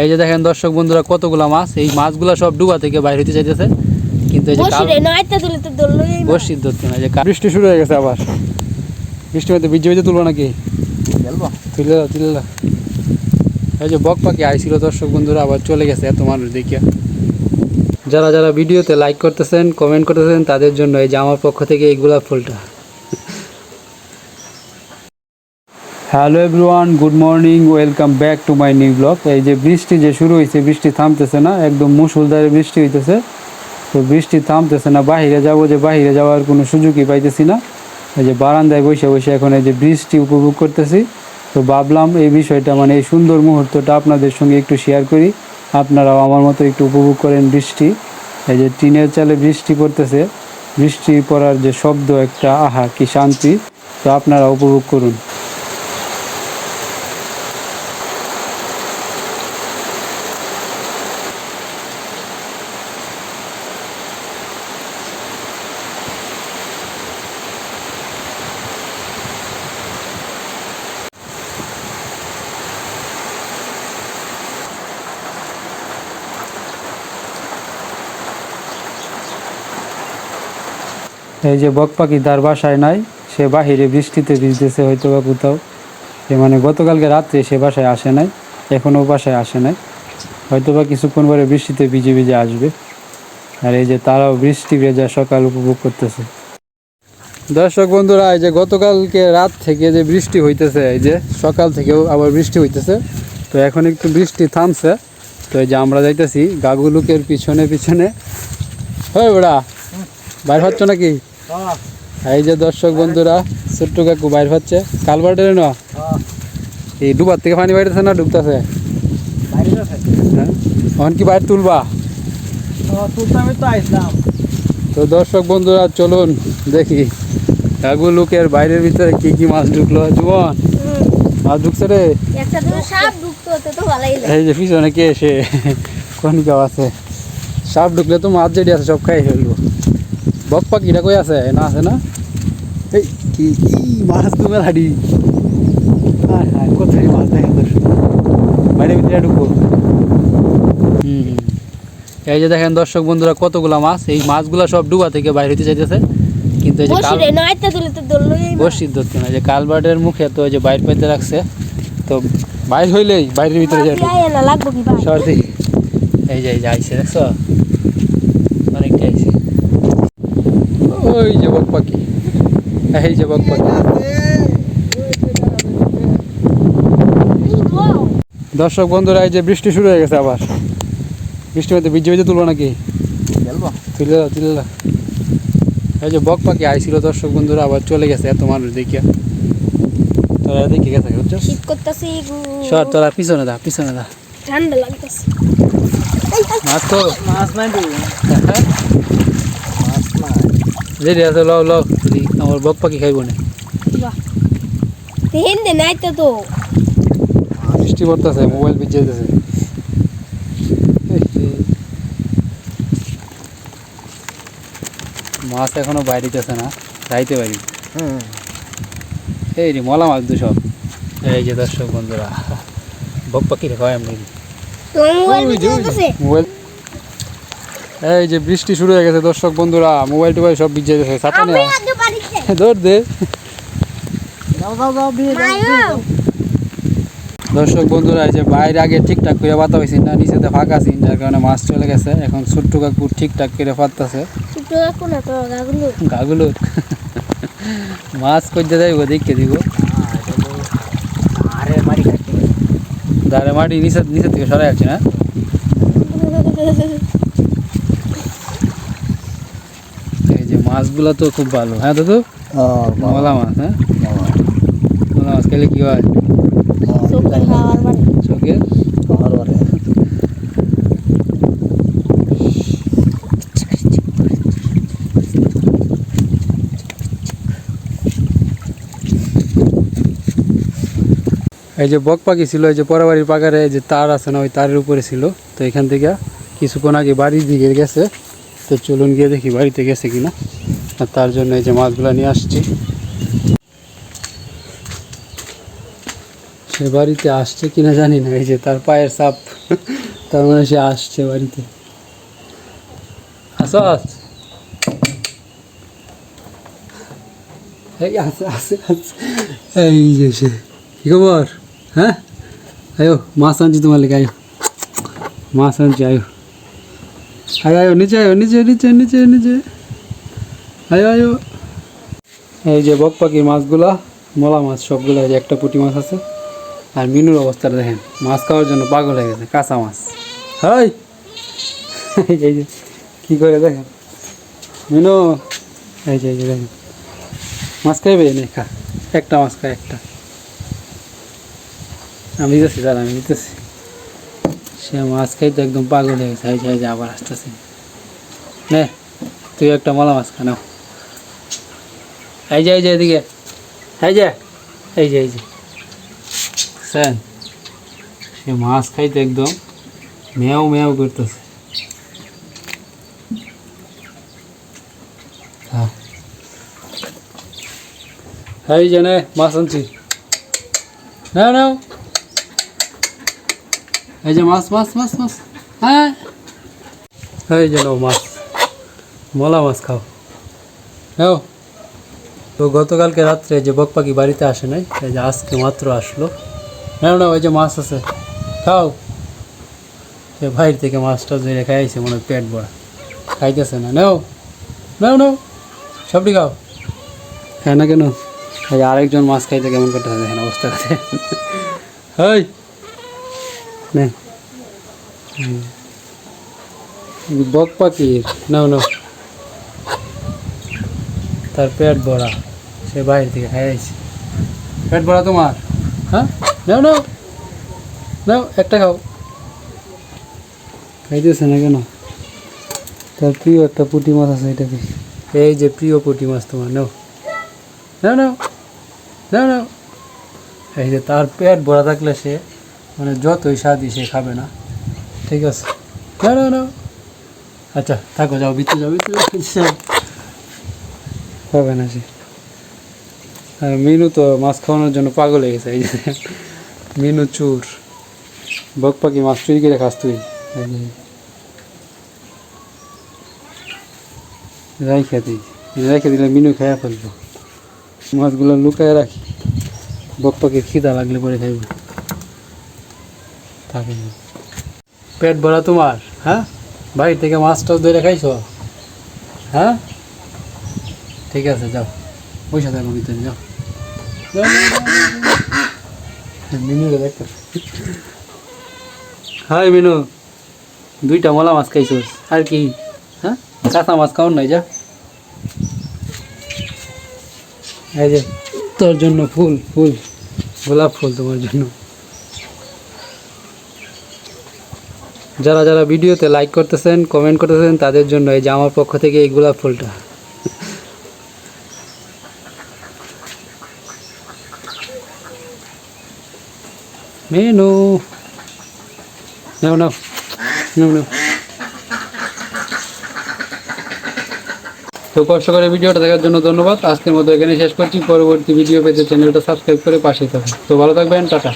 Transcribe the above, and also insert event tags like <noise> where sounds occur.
এই যে দেখেন দর্শক বন্ধুরা কতগুলা মাছ? এই মাছগুলো সব ডুবা থেকে বাইরে হতে চাইতেছে। কিন্তু এই যে বসিরে ধরতে না যে বৃষ্টি শুরু হয়ে গেছে আবার। বৃষ্টি হয়তো বীজ বীজে তুলবো নাকি? তুলে দাও তুলে দাও এই যে বক পাখি আইছিল দর্শক বন্ধুরা আবার চলে গেছে এত মানুষ দেখিয়া। যারা যারা ভিডিওতে লাইক করতেছেন কমেন্ট করতেছেন তাদের জন্য এই যে আমার পক্ষ থেকে এই গোলাপ ফুলটা। Hello everyone, good morning, welcome back to my new blog. এই যে বৃষ্টি যে শুরু হয়েছে বৃষ্টি থামতেছে না, একদম মুসুলধারে বৃষ্টি হইতেছে। তো বৃষ্টি থামতেছে না, বাহিরে যাব যে বাহিরে যাওয়ার কোনো সুযোগই পাইতেছি না। এই যে বারান্দায় বসে বসে এখন এই যে বৃষ্টি উপভোগ করতেছি। তো ভাবলাম এই বিষয়টা মানে এই সুন্দর মুহূর্তটা আপনাদের সঙ্গে একটু শেয়ার করি। আপনারাও আমার মতো একটু উপভোগ করেন বৃষ্টি। এই যে টিনের চালে বৃষ্টি পড়তেছে, বৃষ্টি পড়ার যে শব্দ একটা, আহা, কি শান্তি। তো আপনারা উপভোগ করুন। এই যে বক পাখি তার বাসায় নাই, সে বাহিরে বৃষ্টিতে ভিজতেছে হয়তো বা কোথাও। সে মানে গতকালকে রাত্রে সে বাসায় আসে নাই এখনও বাসায় আসে নাই। হয়তো বা কিছুক্ষণ পরে বৃষ্টিতে ভিজে ভিজে আসবে। আর এই যে তারাও বৃষ্টি ভেজা সকাল উপভোগ করতেছে। দর্শক বন্ধুরা, এই যে গতকালকে রাত থেকে যে বৃষ্টি হইতেছে, এই যে সকাল থেকেও আবার বৃষ্টি হইতেছে। তো এখন একটু বৃষ্টি থামছে। তো এই যে আমরা যাইতেছি গাগুলুকের পিছনে পিছনে। হয় ওরা বাইর হচ্ছ নাকি? এই যে দর্শক বন্ধুরা ছোট্ট কাকু বাইর হচ্ছে। কালবাটের না? এই ডুবার থেকে পানি বাইরেছে না ডুবতেছে? হ্যাঁ। এখন কি বাইর তুলবা? তো দর্শক বন্ধুরা চলুন দেখি। কাকু লোকের বাইরের ভিতরে কি কি মাছ ঢুকলো? জীবন মাছ ঢুকছে রে। এই যে পিছনে কে এসে? কোন কেউ আছে? সাপ ঢুকলে তো মাছ যেটি আছে সব খাই ফেলব। বক পাখিটা কই আছে? না আছে না? এই কি মাছ তুমি হাডি হ্যাঁ হ্যাঁ কোথায় মাছ দেখেন দর্শক বাইরে ভিতরে ঢুকবো হুম। এই যে দেখেন দর্শক বন্ধুরা কতগুলা মাছ? এই মাছগুলো সব ডুবা থেকে বাইরে হতে চাইতেছে। কিন্তু এই যে বসিরে ধরতে না যে কালবার্ডের মুখে তো ওই যে বাইর পেতে রাখছে। তো বাইর হইলেই বাইরের ভিতরে যায় ঢুকবে। না লাগবো কি ভাই? সর্দি। এই যে এই যে আইসে দেখছ? অনেকটা আইসে ওই যে বক পাখি। এই যে বক পাখি। দর্শক বন্ধুরা এই যে বৃষ্টি শুরু হয়ে গেছে আবার। বৃষ্টির মধ্যে বীজ বীজে তুলবো নাকি? তুলে দাও তুলে দাও। এই যে বক পাখি আইছিল দর্শক বন্ধুরা আবার চলে গেছে এত মানুষ দেখিয়া। তোরা দেখে গেছে বুঝছ শীত করতেছি সর তোরা পিছনে দা পিছনে দা। ঠান্ডা লাগতেছে। মাছ তো মাছ নাই তো। মাছ নাই। রেডি আছে লও লও আমার বক পাখি খাইব না। তেহেন দে নাইতে তো বৃষ্টি পড়তেছে মোবাইল ভিজে যেতেছে মাছ এখনও বাইরেতেছে না যাইতে পারি। হুম। এই রে মলা মাছ দু সব এই যে দর্শক বন্ধুরা বক পাখি রে খাওয়াই আমি। মোবাইল এই যে বৃষ্টি শুরু হয়ে গেছে দর্শক বন্ধুরা মোবাইল টোবাইল সব ভিজে গেছে ছাতা নেওয়া ধর দে। দর্শক বন্ধুরা এই যে বাইরে আগে ঠিকঠাক করে পাতা হয়েছে না নিচেতে ফাঁকা আছে যার কারণে মাছ চলে গেছে। এখন ছোট্ট কাকু ঠিকঠাক করে তো গাগুলো। গাগুলো। মাছ করতে যাইব দেখে দিব। দাঁড়ে মাটি নিচে নিচে থেকে সরাই যাচ্ছে না <laughs> এই যে মাছগুলো তো খুব ভালো হ্যাঁ দাদু? মলা মাছ হ্যাঁ? মলা মাছ খেলে কি হয়? চোখে খাওয়ার বাড়ি চোখে আমার বারে। এই যে বক পাখি ছিল এই যে পরাবাড়ির পাকারে যে তার আছে না ওই তারের উপরে ছিল। তো এখান থেকে কিছুক্ষণ আগে বাড়ির দিকে গেছে। তো চলুন গিয়ে দেখি বাড়িতে গেছে কিনা। আর তার জন্য এই যে মাছগুলো নিয়ে আসছি। সে বাড়িতে আসছে কিনা জানি না, এই যে তার পায়ের চাপ তার মানে সে আসছে বাড়িতে। আসাস এই আছে আছে আছে এই যে সে, কি খবর? হ্যাঁ? আয়ো, মাছ আনছি তোমার লেগে, আয়ো। মাছ আনছি, আয়ো। আয়, আয়ো, নিচে আয়ো, নিচে নিচে নিচে নিচে। আয়ো আয়ো এই যে বক পাখির মাছগুলা, মোলা মাছ সবগুলো যে একটা পুঁটি মাছ আছে। আর মিনুর অবস্থাটা দেখেন, মাছ খাওয়ার জন্য পাগল হয়ে গেছে, কাঁচা মাছ। হাই! এই যে কী করে দেখেন? মিনু, এই যে এই যে দেখেন। মাছ খাইবে? নে, খা। একটা মাছ খা, একটা। আমি দিতেছি দাদা আমি দিতেছি। সে মাছ খাইতে একদম পাগল হয়ে গেছে। এই যে আবার আসতেছে। নে, তুই একটা মলা মাছ খা এই যে এই যে, এদিকে। এই যে এই যে এই যে। স্যার, সে মাছ খাইতে একদম মেয়াও মেয়াও করতেছে। হ্যাঁ। এই যে, নে, মাছ আনছি। নাও নাও। এই যে মাছ মাছ মাছ মাছ। হ্যাঁ। এই যে নাও মাছ। মলা মাছ খাও। নাও। তো গতকালকে রাত্রে যে বক পাখি বাড়িতে আসে নাই, এই যে আজকে মাত্র আসলো। নাও না ওই যে মাছ আছে। খাও। সে বাইরে থেকে মাছটা ধরে খাইছে মনে হয় পেট ভরা। খাইতেছে না। নাও। নাও নাও। সবটি খাও। হ্যাঁ না কেন? আরেকজন মাছ খাইতে কেমন করতে হবে দেখেন অবস্থা। আছে হাই নে। বক পাখির, নাও নাও। তার পেট ভরা, সে বাইরে থেকে খাইছে পেট ভরা তোমার? হ্যাঁ? নাও নাও। নাও, একটা খাও। খাইতেছে না কেন? তার প্রিয় একটা পুঁটি মাছ আছে এটাকে এই যে প্রিয় পুঁটি মাছ তোমার, নাও। নাও নাও। নাও নাও। এই যে তার পেট ভরা থাকলে সে মানে যতই স্বাদই সে খাবে না। ঠিক আছে? নাও না আচ্ছা থাকো, যাও, ভিতরে যাও যাও। <laughs> খাবে না সে। মিনু তো মাছ খাওয়ানোর জন্য পাগল হয়ে গেছে, এই মিনু চুর। বক পাখি মাছ চুরি করে খাস তুই। রাইখা দিই রাইখা দিলে মিনু খাইয়া ফেলব। মাছগুলো লুকায় রাখি। বক পাখি খিদা লাগলে পরে খাইব। থাকে না। পেট ভরা তোমার হ্যাঁ? বাড়ি থেকে মাছটাও ধরে খাইছো? হ্যাঁ? ঠিক আছে যাও। পয়সা থাকো ভিতরে যাও। যাও, যাও, যাও, যাও। মিনুরে দেখো হাই মিনু দুইটা মলা মাছ খাইছোস আর কি? হ্যাঁ? কাঁচা মাছ খাওয়ার নাই যা। এই যে তোর জন্য ফুল ফুল গোলাপ ফুল তোমার জন্য। যারা যারা ভিডিওতে লাইক করতেছেন কমেন্ট করতেছেন, তাদের জন্য এই যে আমার পক্ষ থেকে এই গোলাপ ফুলটা। মেনু। নাও নাও। নাও তো কষ্ট করে ভিডিওটা দেখার জন্য ধন্যবাদ। আজকের মতো এখানে শেষ করছি। পরবর্তী ভিডিও পেতে চ্যানেলটা সাবস্ক্রাইব করে পাশে থাকুন। তো ভালো থাকবেন, টাটা।